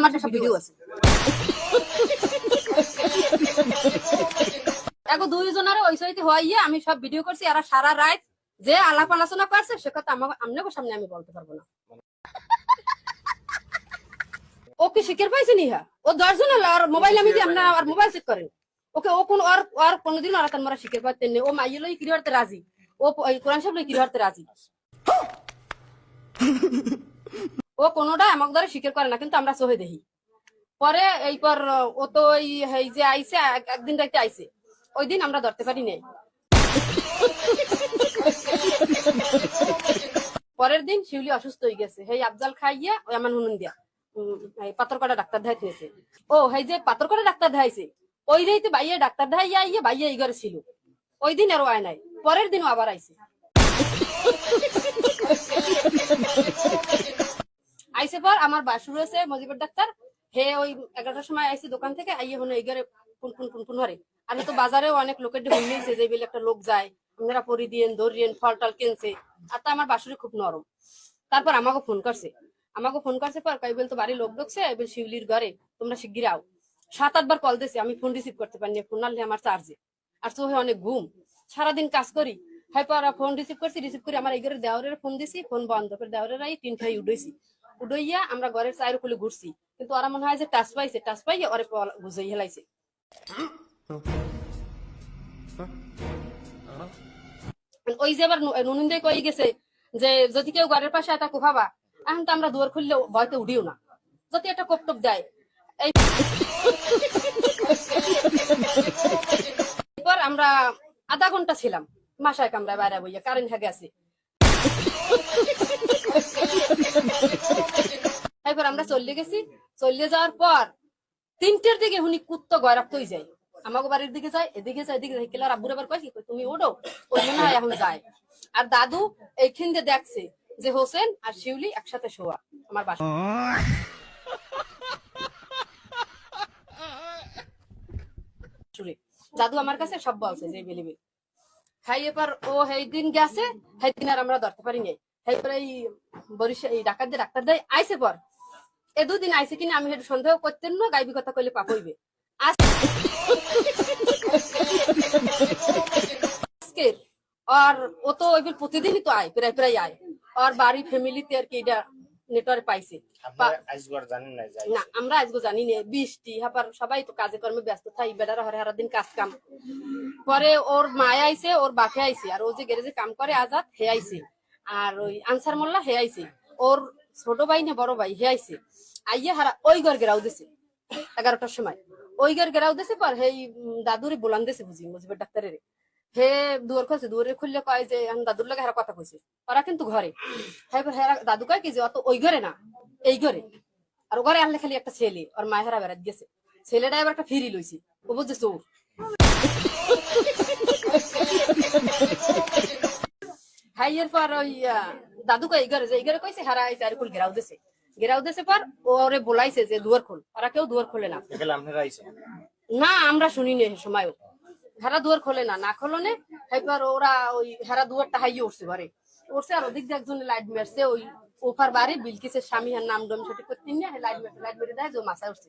আমার সব ভিডিও আছে। এগো দুইজনের ওই সাইতে হইয়ে আমি সব ভিডিও করছি আর সারা রাত যে আলাপ আলোচনা করছে, সে কথা আমার আপনাকে সামনে আমি বলতে পারব না। ও কি শিখের পাইছে নি হ্যাঁ? ও দশজন আর মোবাইল আমি দিই আপনার আর মোবাইল চেক করেন। ওকে, ও কোন আর আর কোনোদিন আর মারা শিখের পাইতেন। ও মাইয়ে লই কিরি হতে রাজি। ও কোরআন সাহেব লই কিরি হতে রাজি। ও কোনোটা আমাকে ধরে স্বীকার করে না কিন্তু আমরা সহে দেখি। পরে এই পর ও তো এই যে আইসে এক- একদিন রাইতে আইসে ওই দিন আমরা ধরতে পারি নাই। পরের দিন শিউলি অসুস্থ হয়ে গেছে। হেই আফজাল খাইয়া ওই আমার হুনুন দিয়া উম, এই পাথরকটা ডাক্তার দেখাইতেছে ও হেই যে পাথর পাথরকটা ডাক্তার দেখাইছে ওই রাইতে বাইয়ে ডাক্তার দেখাইয়া আইয়া বাইয়ে এই ঘরে ছিল। ওই দিন আরও আয় নাই পরের দিনও আবার আইছে। আমার বাসুর হয়েছে, মজিবুর ডাক্তার। হে ওই এগারোটার সময় আইসে দোকান থেকে, আইয়ে হলো এগারে কোন কোন কোন কোন হরে। আর তো বাজারেও অনেক লোকের ঢুকে যে বেলে একটা লোক যায়, আপনারা পরি দিয়েন ধরিয়েন ফল টল কিনছে। আর তা আমার বাসুরি খুব নরম। তারপর আমাকে ফোন করছে। আমাকে ফোন করছে পর কই বলতো, বাড়ির লোক ঢুকছে এবার শিউলির ঘরে, তোমরা শিগগির আও। সাত, আটবার কল দিয়েছে, আমি ফোন রিসিভ করতে পারিনি ফোন আনলে আমার চার্জে আর চোখে অনেক ঘুম। সারাদিন কাজ করি। হাই পর ফোন রিসিভ করছি, রিসিভ করে আমার এই ঘরে দেওয়ারের ফোন দিছি, ফোন বন্ধ করে দেওয়ারের তিন খাই উঠেছি উডইয়া আমরা ঘরের চায়ের খুলে ঘুরছি। কিন্তু ওরা মনে হয় যে টাচ পাইছে, টাচ পাইয়ে ওরে বুঝাই হেলাইছে। ওই যে আবার নুনিন্দে কই গেছে যে যদি কেউ ঘরের পাশে এটা কোফাবা এখন তো আমরা দুয়ার খুললে ভয়তে উঠিও না। যদি একটা কোপ টোপ দেয়, এই আমরা আধা ঘণ্টা ছিলাম। মাসায় কামরা বাইরে বইয়া কারেন্ট হয়ে গেছে এরপর আমরা চলে গেছি। চলে যাওয়ার পর তিনটের দিকে হুনি কুত্ত গয়রাপ্তই যায়। আমাকে বাড়ির দিকে যায়, এদিকে যায় এদিকে যায়। কেলার আব্বুর আবার কয় তুমি ওঠো ওই মনে হয় এখন যায়। আর দাদু এইখান দিয়ে দেখছে যে হোসেন আর শিউলি একসাথে শোয়া আমার বাসা দাদু আমার কাছে সব বলছে, যে বেলিবে। পর ও গেছে আর আমরা ধরতে পারি নাই। সেই পর এই এই ডাক্তার ডাক্তার দেয়, আইসে পর। এ দুদিন আইসে কিনা আমি সেটা সন্দেহ করতেন না, গাইবি কথা কইলে পাপ হইবে। আজ- আজকের, আর ও তো ওই প্রতিদিনই তো আয়, প্রায় প্রায় আয়। আর বাড়ি ফ্যামিলিতে আর কি এটা নেটওয়ার্ক পাইছে। না আমরা আজকে জানি না বৃষ্টি হাবার সবাই তো কাজে কর্মে ব্যস্ত থাই বেড়ারা হরে হারা দিন কাজ কাম। পরে ওর মায় আইছে ওর বাপে আইছে আর ও যে গ্যারেজে কাম করে আজাদ হে আইছে। আর ওই আনসার মোল্লা হে আইছে। ওর ছোট ভাই না বড় ভাই হে আইছে। আইয়ে হারা ওই ঘর গেরাও দিছে এগারোটার সময়। ওই ঘর গেরাও দিছে পর হেই দাদুরে বলান দিছে বুঝি মুজিবের ডাক্তারের। হে দুয়ার খুলছে দুয়ারে খুললে কয় যে দাদুর লাগে হারা কথা কইছে। ওরা কিন্তু ঘরে। হেরা দাদু কয় কি যে অত ওই ঘরে না এই ঘরে। আর ঘরে আনলে খালি একটা ছেলে ওর মায়ের হারা বেড়াত গেছে। ছেলেটা এবার একটা ফিরি লইছি ও বুঝছে চোর। হাইয়ের পর ওই দাদু কই ঘরে যে এই ঘরে কইছে হারা আইছে আর কুল ঘেরাও দিছে। ঘেরাও দিছে পর ওরে বলাইছে যে দুয়ার খোল। ওরা কেউ দুয়ার খোলে না। না আমরা শুনিনি সময়ও হেরা দুয়ার খোলে না না খোলনে এবার ওরা ওই হেরা দুয়ারটা হাইয়ে উঠছে ঘরে। উঠছে আর ওদিক দিয়ে একজন লাইট মেরছে, ওই ওপার বাড়ি, বিলকিসের স্বামী আর নাম ডোম সঠিক করতে নিয়ে লাইট মেরে লাইট মেরে দেয়, যে উঠছে।